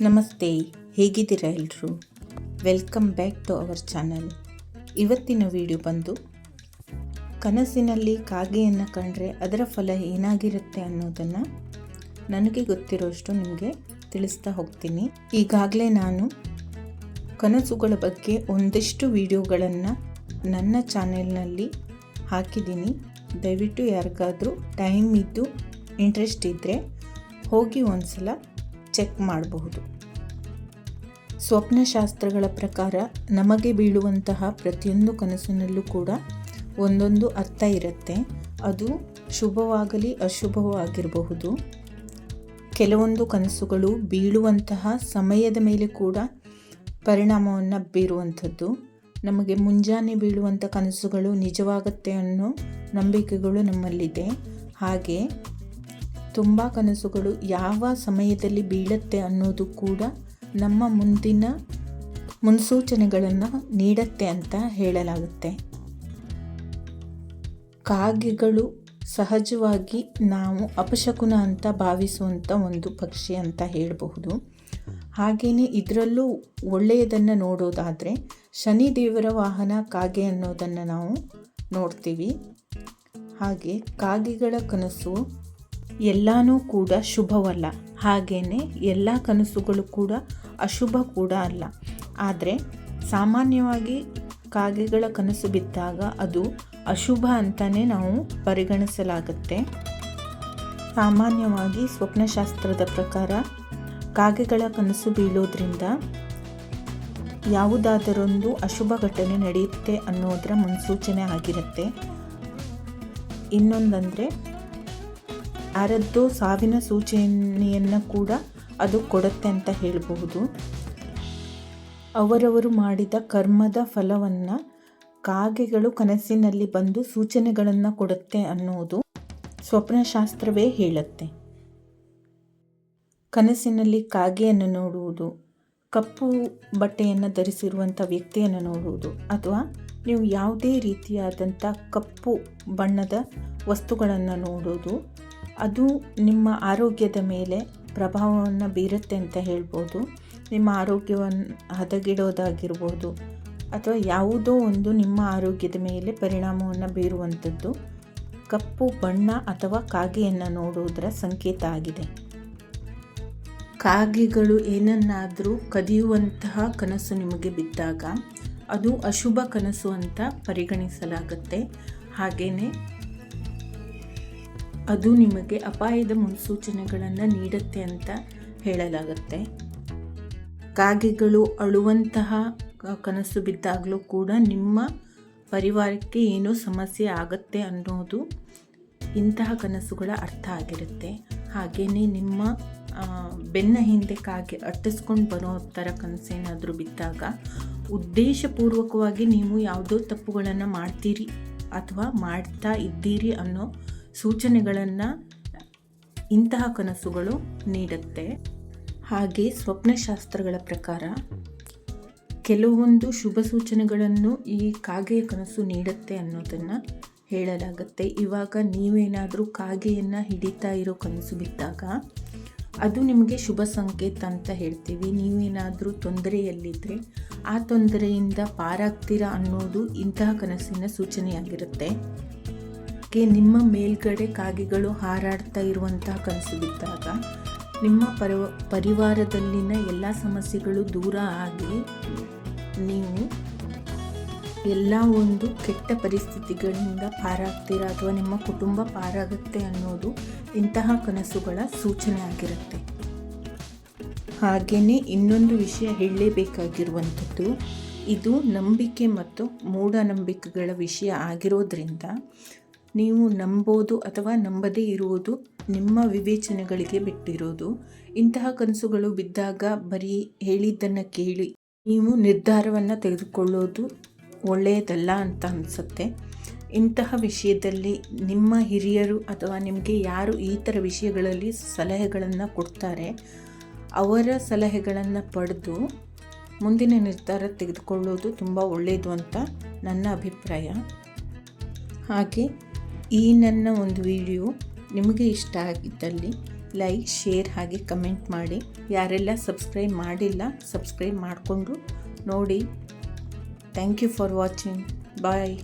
ನಮಸ್ತೆ, ಹೇಗಿದ್ದೀರಾ ಎಲ್ಲರೂ welcome back to our channel. ಇವತ್ತಿನ ವಿಡಿಯೋ ಬಂದು, ಕನಸಿನಲ್ಲಿ ಕಾಗೆಯನ್ನು ಕಂಡ್ರೆ ಅದರ ಫಲ ಏನಾಗಿರುತ್ತೆ ಅನ್ನೋದನ್ನು ನನಗೆ ಗೊತ್ತಿರೋಷ್ಟು ನಿಮಗೆ ತಿಳಿಸ್ತಾ ಹೋಗ್ತೀನಿ. ಈಗಾಗಲೇ ನಾನು ಕನಸುಗಳ ಬಗ್ಗೆ ಒಂದಿಷ್ಟು ವಿಡಿಯೋಗಳನ್ನು ನನ್ನ ಚಾನೆಲ್ನಲ್ಲಿ ಹಾಕಿದ್ದೀನಿ. ದಯವಿಟ್ಟು ಯಾರಿಗಾದರೂ ಟೈಮ್ ಇದ್ದು ಇಂಟ್ರೆಸ್ಟ್ ಇದ್ದರೆ ಹೋಗಿ ಒಂದ್ಸಲ ಚೆಕ್ ಮಾಡಬಹುದು. ಸ್ವಪ್ನಶಾಸ್ತ್ರಗಳ ಪ್ರಕಾರ ನಮಗೆ ಬೀಳುವಂತಹ ಪ್ರತಿಯೊಂದು ಕನಸಿನಲ್ಲೂ ಕೂಡ ಒಂದೊಂದು ಅರ್ಥ ಇರುತ್ತೆ. ಅದು ಶುಭವಾಗಲಿ ಅಶುಭವಾಗಿರಬಹುದು ಕೆಲವೊಂದು ಕನಸುಗಳು ಬೀಳುವಂತಹ ಸಮಯದ ಮೇಲೆ ಕೂಡ ಪರಿಣಾಮವನ್ನು ಬೀರುವಂಥದ್ದು. ನಮಗೆ ಮುಂಜಾನೆ ಬೀಳುವಂಥ ಕನಸುಗಳು ನಿಜವಾಗುತ್ತೆ ಅನ್ನೋ ನಂಬಿಕೆಗಳು ನಮ್ಮಲ್ಲಿದೆ. ಹಾಗೆ ತುಂಬ ಕನಸುಗಳು ಯಾವ ಸಮಯದಲ್ಲಿ ಬೀಳುತ್ತೆ ಅನ್ನೋದು ಕೂಡ ನಮ್ಮ ಮುಂದಿನ ಮುನ್ಸೂಚನೆಗಳನ್ನು ನೀಡತ್ತೆ ಅಂತ ಹೇಳಲಾಗುತ್ತೆ. ಕಾಗೆಗಳು ಸಹಜವಾಗಿ ನಾವು ಅಪಶಕುನ ಅಂತ ಭಾವಿಸುವಂಥ ಒಂದು ಪಕ್ಷಿ ಅಂತ ಹೇಳಬಹುದು. ಹಾಗೆಯೇ ಇದರಲ್ಲೂ ಒಳ್ಳೆಯದನ್ನು ನೋಡೋದಾದರೆ ಶನಿದೇವರ ವಾಹನ ಕಾಗೆ ಅನ್ನೋದನ್ನು ನಾವು ನೋಡ್ತೀವಿ. ಹಾಗೆ ಕಾಗೆಗಳ ಕನಸು ಎಲ್ಲನೂ ಕೂಡ ಶುಭವಲ್ಲ. ಹಾಗೆಯೇ ಎಲ್ಲ ಕನಸುಗಳು ಕೂಡ ಅಶುಭ ಕೂಡ ಅಲ್ಲ. ಆದರೆ ಸಾಮಾನ್ಯವಾಗಿ ಕಾಗೆಗಳ ಕನಸು ಬಿದ್ದಾಗ ಅದು ಅಶುಭ ಅಂತಲೇ ನಾವು ಪರಿಗಣಿಸಲಾಗುತ್ತೆ. ಸಾಮಾನ್ಯವಾಗಿ ಸ್ವಪ್ನಶಾಸ್ತ್ರದ ಪ್ರಕಾರ ಕಾಗೆಗಳ ಕನಸು ಬೀಳೋದ್ರಿಂದ ಯಾವುದಾದರೊಂದು ಅಶುಭ ಘಟನೆ ನಡೆಯುತ್ತೆ ಅನ್ನೋದರ ಮುನ್ಸೂಚನೆ ಆಗಿರುತ್ತೆ. ಇನ್ನೊಂದಂದರೆ ಯಾರದ್ದೋ ಸಾವಿನ ಸೂಚನೆಯನ್ನು ಕೂಡ ಅದು ಕೊಡುತ್ತೆ ಅಂತ ಹೇಳಬಹುದು. ಅವರವರು ಮಾಡಿದ ಕರ್ಮದ ಫಲವನ್ನು ಕಾಗೆಗಳು ಕನಸಿನಲ್ಲಿ ಬಂದು ಸೂಚನೆಗಳನ್ನು ಕೊಡುತ್ತೆ ಅನ್ನೋದು ಸ್ವಪ್ನಶಾಸ್ತ್ರವೇ ಹೇಳುತ್ತೆ. ಕನಸಿನಲ್ಲಿ ಕಾಗೆಯನ್ನು ನೋಡುವುದು, ಕಪ್ಪು ಬಟ್ಟೆಯನ್ನು ಧರಿಸಿರುವಂಥ ವ್ಯಕ್ತಿಯನ್ನು ನೋಡುವುದು, ಅಥವಾ ನೀವು ಯಾವುದೇ ರೀತಿಯಾದಂಥ ಕಪ್ಪು ಬಣ್ಣದ ವಸ್ತುಗಳನ್ನು ನೋಡೋದು ಅದು ನಿಮ್ಮ ಆರೋಗ್ಯದ ಮೇಲೆ ಪ್ರಭಾವವನ್ನು ಬೀರುತ್ತೆ ಅಂತ ಹೇಳ್ಬೋದು. ನಿಮ್ಮ ಆರೋಗ್ಯವನ್ನು ಹದಗಿಡೋದಾಗಿರ್ಬೋದು ಅಥವಾ ಯಾವುದೋ ಒಂದು ನಿಮ್ಮ ಆರೋಗ್ಯದ ಮೇಲೆ ಪರಿಣಾಮವನ್ನು ಬೀರುವಂಥದ್ದು. ಕಪ್ಪು ಬಣ್ಣ ಅಥವಾ ಕಾಗೆಯನ್ನು ನೋಡುವುದರ ಸಂಕೇತ ಆಗಿದೆ. ಕಾಗೆಗಳು ಏನನ್ನಾದರೂ ಕದಿಯುವಂತಹ ಕನಸು ನಿಮಗೆ ಬಿದ್ದಾಗ ಅದು ಅಶುಭ ಕನಸು ಅಂತ ಪರಿಗಣಿಸಲಾಗುತ್ತೆ. ಹಾಗೆಯೇ ಅದು ನಿಮಗೆ ಅಪಾಯದ ಮುನ್ಸೂಚನೆಗಳನ್ನು ನೀಡುತ್ತೆ ಅಂತ ಹೇಳಲಾಗುತ್ತೆ. ಕಾಗೆಗಳು ಅಳುವಂತಹ ಕನಸು ಬಿದ್ದಾಗಲೂ ಕೂಡ ನಿಮ್ಮ ಪರಿವಾರಕ್ಕೆ ಏನೋ ಸಮಸ್ಯೆ ಆಗುತ್ತೆ ಅನ್ನೋದು ಇಂತಹ ಕನಸುಗಳ ಅರ್ಥ ಆಗಿರುತ್ತೆ. ಹಾಗೆಯೇ ನಿಮ್ಮ ಬೆನ್ನ ಹಿಂದೆ ಕಾಗೆ ಅಟ್ಟಿಸ್ಕೊಂಡು ಬರೋ ಥರ ಕನಸೇನಾದರೂ ಬಿದ್ದಾಗ ಉದ್ದೇಶಪೂರ್ವಕವಾಗಿ ನೀವು ಯಾವುದೋ ತಪ್ಪುಗಳನ್ನು ಮಾಡ್ತೀರಿ ಅಥವಾ ಮಾಡ್ತಾ ಇದ್ದೀರಿ ಅನ್ನೋ ಸೂಚನೆಗಳನ್ನು ಇಂತಹ ಕನಸುಗಳು ನೀಡುತ್ತೆ. ಹಾಗೆ ಸ್ವಪ್ನಶಾಸ್ತ್ರಗಳ ಪ್ರಕಾರ ಕೆಲವೊಂದು ಶುಭ ಸೂಚನೆಗಳನ್ನು ಈ ಕಾಗೆಯ ಕನಸು ನೀಡುತ್ತೆ ಅನ್ನೋದನ್ನು ಹೇಳಲಾಗುತ್ತೆ. ಇವಾಗ ನೀವೇನಾದರೂ ಕಾಗೆಯನ್ನು ಹಿಡಿತಾ ಇರೋ ಕನಸು ಬಿದ್ದಾಗ ಅದು ನಿಮಗೆ ಶುಭ ಸಂಕೇತ ಅಂತ ಹೇಳ್ತೀವಿ. ನೀವೇನಾದರೂ ತೊಂದರೆಯಲ್ಲಿದ್ದರೆ ಆ ತೊಂದರೆಯಿಂದ ಪಾರಾಗ್ತೀರಾ ಅನ್ನೋದು ಇಂತಹ ಕನಸಿನ ಸೂಚನೆಯಾಗಿರುತ್ತೆ. ಗೆ ನಿಮ್ಮ ಮೇಲ್ಗಡೆ ಕಾಗೆಗಳು ಹಾರಾಡ್ತಾ ಇರುವಂತಹ ಕನಸು ಬಿದ್ದಾಗ, ನಿಮ್ಮ ಪರವ ಪರಿವಾರದಲ್ಲಿನ ಎಲ್ಲ ಸಮಸ್ಯೆಗಳು ದೂರ ಆಗಿ ನೀವು ಎಲ್ಲ ಒಂದು ಕೆಟ್ಟ ಪರಿಸ್ಥಿತಿಗಳಿಂದ ಪಾರಾಗ್ತೀರಾ ಅಥವಾ ನಿಮ್ಮ ಕುಟುಂಬ ಪಾರಾಗುತ್ತೆ ಅನ್ನೋದು ಇಂತಹ ಕನಸುಗಳ ಸೂಚನೆ ಆಗಿರುತ್ತೆ. ಹಾಗೆಯೇ ಇನ್ನೊಂದು ವಿಷಯ ಹೇಳಲೇಬೇಕಾಗಿರುವಂಥದ್ದು, ಇದು ನಂಬಿಕೆ ಮತ್ತು ಮೂಢನಂಬಿಕೆಗಳ ವಿಷಯ ಆಗಿರೋದ್ರಿಂದ ನೀವು ನಂಬೋದು ಅಥವಾ ನಂಬದೇ ಇರುವುದು ನಿಮ್ಮ ವಿವೇಚನೆಗಳಿಗೆ ಬಿಟ್ಟಿರೋದು ಇಂತಹ ಕನಸುಗಳು ಬಿದ್ದಾಗ ಬರೀ ಹೇಳಿದ್ದನ್ನು ಕೇಳಿ ನೀವು ನಿರ್ಧಾರವನ್ನು ತೆಗೆದುಕೊಳ್ಳೋದು ಒಳ್ಳೆಯದಲ್ಲ ಅಂತ ಅನಿಸುತ್ತೆ. ಇಂತಹ ವಿಷಯದಲ್ಲಿ ನಿಮ್ಮ ಹಿರಿಯರು ಅಥವಾ ನಿಮಗೆ ಯಾರು ಈ ಥರ ವಿಷಯಗಳಲ್ಲಿ ಸಲಹೆಗಳನ್ನು ಕೊಡ್ತಾರೆ, ಅವರ ಸಲಹೆಗಳನ್ನು ಪಡೆದು ಮುಂದಿನ ನಿರ್ಧಾರ ತೆಗೆದುಕೊಳ್ಳೋದು ತುಂಬ ಒಳ್ಳೆಯದು ಅಂತ ನನ್ನ ಅಭಿಪ್ರಾಯ. ಹಾಗೆ ಈ ನನ್ನ ಒಂದು ವಿಡಿಯೋ ನಿಮಗೆ ಇಷ್ಟ ಆಗಿದ್ದಲ್ಲಿ ಲೈಕ್, ಶೇರ್ ಹಾಗೆ ಕಮೆಂಟ್ ಮಾಡಿ. ಯಾರೆಲ್ಲ ಸಬ್ಸ್ಕ್ರೈಬ್ ಮಾಡಿಲ್ಲ, ಸಬ್ಸ್ಕ್ರೈಬ್ ಮಾಡಿಕೊಂಡು ನೋಡಿ. Thank you for watching. Bye.